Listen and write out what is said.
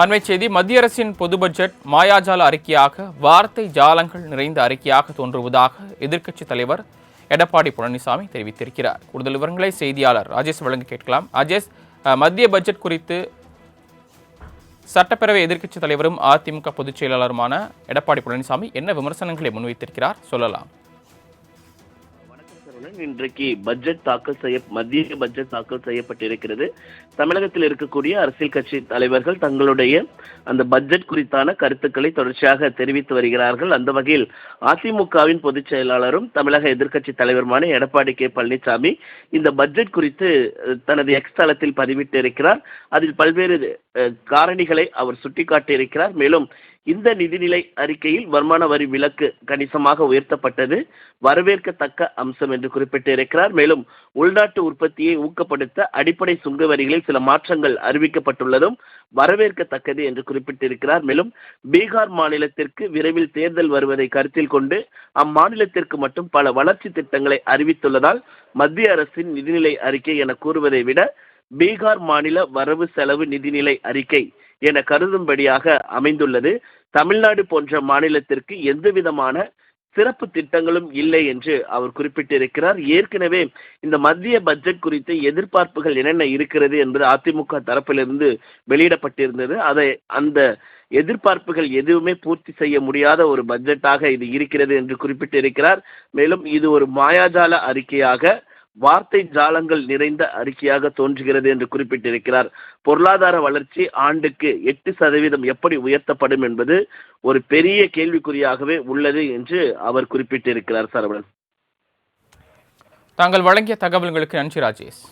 அண்மை செய்தி மத்திய அரசின் பொது பட்ஜெட் மாயாஜால அறிக்கையாக வார்த்தை ஜாலங்கள் நிறைந்த அறிக்கையாக தோன்றுவதாக எதிர்க்கட்சித் தலைவர் எடப்பாடி பழனிசாமி தெரிவித்திருக்கிறார். கூடுதல் விவரங்களை செய்தியாளர் ராஜேஷ் வழங்க கேட்கலாம். அஜேஷ் மத்திய பட்ஜெட் குறித்து சட்டப்பேரவை எதிர்க்கட்சித் தலைவரும் அதிமுக பொதுச் செயலாளருமான எடப்பாடி பழனிசாமி என்ன விமர்சனங்களை முன்வைத்திருக்கிறார்? சொல்லலாம். இன்றைக்கு பட்ஜெட் தாக்கல் செய்ய மத்திய பட்ஜெட் தாக்கல் செய்யப்பட்டிருக்கிறது. தமிழகத்தில் இருக்கக்கூடிய அரசியல் கட்சி தலைவர்கள் தங்களுடைய அந்த பட்ஜெட் குறித்தான கருத்துக்களை தொடர்ச்சியாக தெரிவித்து வருகிறார்கள். அந்த வகையில் அதிமுகவின் பொதுச் செயலாளரும் தமிழக எதிர்க்கட்சி தலைவருமான எடப்பாடி கே. பழனிசாமி இந்த பட்ஜெட் குறித்து தனது எக்ஸ் தளத்தில் பதிவிட்டு இருக்கிறார் அதில் பல்வேறு காரணிகளை அவர் சுட்டிக்காட்டியிருக்கிறார். மேலும் இந்த நிதிநிலை அறிக்கையில் வருமான வரி விலக்கு கணிசமாக உயர்த்தப்பட்டது. வரவேற்கத்தக்க அம்சம் என்று குறிப்பிட்டிருக்கிறார். மேலும் உள்நாட்டு உற்பத்தியை ஊக்கப்படுத்த அடிப்படை சுங்க வரிகளில் சில மாற்றங்கள் அறிவிக்கப்பட்டுள்ளதும் வரவேற்கத்தக்கது என்று குறிப்பிட்டிருக்கிறார். மேலும் பீகார் மாநிலத்திற்கு விரைவில் தேர்தல் வருவதை கருத்தில் கொண்டு அம்மாநிலத்திற்கு மட்டும் பல வளர்ச்சி திட்டங்களை அறிவித்துள்ளதால் மத்திய அரசின் நிதிநிலை அறிக்கை என கூறுவதை விட பீகார் மாநில வரவு செலவு நிதிநிலை அறிக்கை என கருதும்படியாக அமைந்துள்ளது. தமிழ்நாடு போன்ற மாநிலத்திற்கு எந்தவிதமான சிறப்பு திட்டங்களும் இல்லை என்று அவர் குறிப்பிட்டிருக்கிறார். ஏற்கனவே இந்த மத்திய பட்ஜெட் குறித்து எதிர்பார்ப்புகள் என்னென்ன இருக்கிறது என்பது அதிமுக தரப்பிலிருந்து வெளியிடப்பட்டிருந்தது. அதை அந்த எதிர்பார்ப்புகள் எதுவுமே பூர்த்தி செய்ய முடியாத ஒரு பட்ஜெட்டாக இது இருக்கிறது என்று குறிப்பிட்டிருக்கிறார். மேலும் இது ஒரு மாயாஜால அறிக்கையாக வார்த்தை ஜாலங்கள் நிறைந்த அறிக்கையாக தோன்றுகிறது என்று குறிப்பிட்டிருக்கிறார். பொருளாதார வளர்ச்சி ஆண்டுக்கு எட்டு சதவீதம் எப்படி உயர்த்தப்படும் என்பது ஒரு பெரிய கேள்விக்குறியாகவே உள்ளது என்று அவர் குறிப்பிட்டிருக்கிறார் சரவணன். தாங்கள் வழங்கிய தகவல்களுக்கு நன்றி ராஜேஷ்.